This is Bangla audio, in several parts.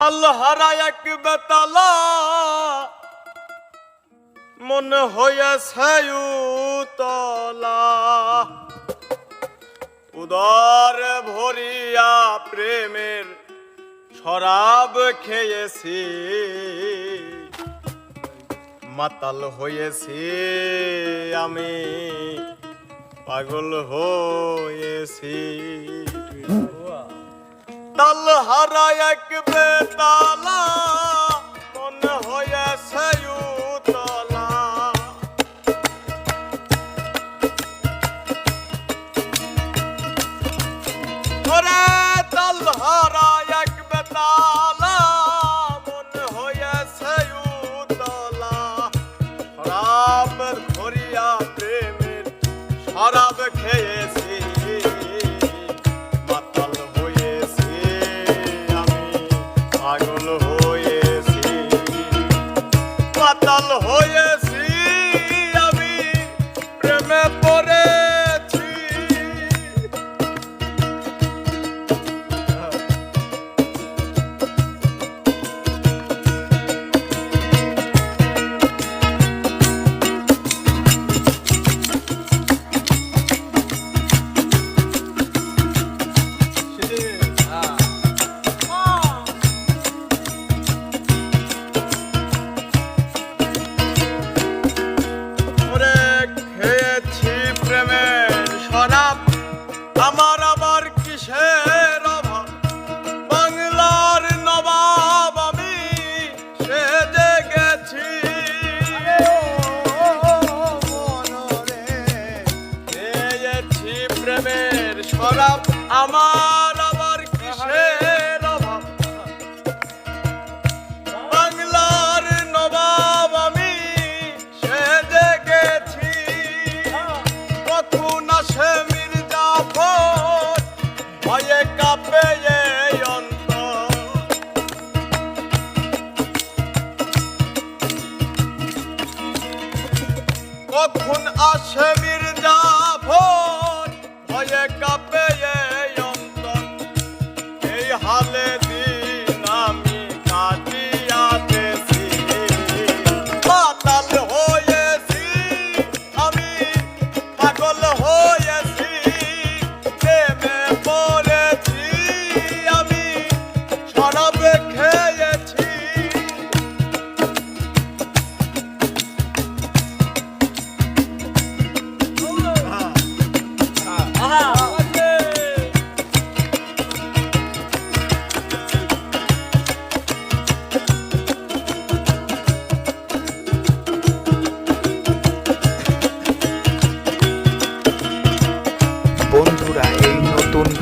আল্লাহরা মনে হয়েছে তলা উদর ভরিয়া প্রেমের শরাব খেয়েছি। মাতাল হয়েছি আমি পাগল হয়েছি তাল হারা এক বেতালা মনে হয়েছে উতলা ওরে তাল হারা এক বেতালা মনে হয়েছে উতলা শরাব ধরিয়া প্রেমের শরাব খেয়েছি মাতাল হয়েছি প্রেমের আমার আবার কিসের অভাব? বাংলার নবাব আমি সেজে গেছি কখন আসে মির্জাফর ভয়ে কাঁপে কখন আসে মির্জাফর ভয়ে কাঁপে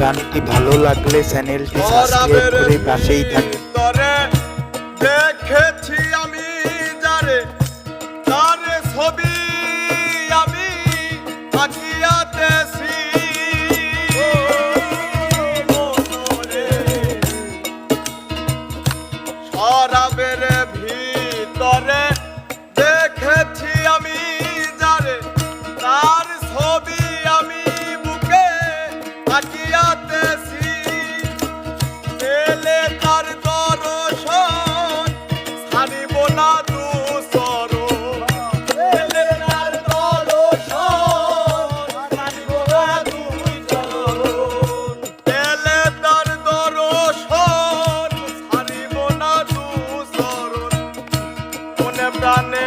গানটি ভালো লাগলে চ্যানেলটি সাবস্ক্রাইব করে পাশেই থাকুন। দেখেছি মনে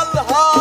আল্লাহ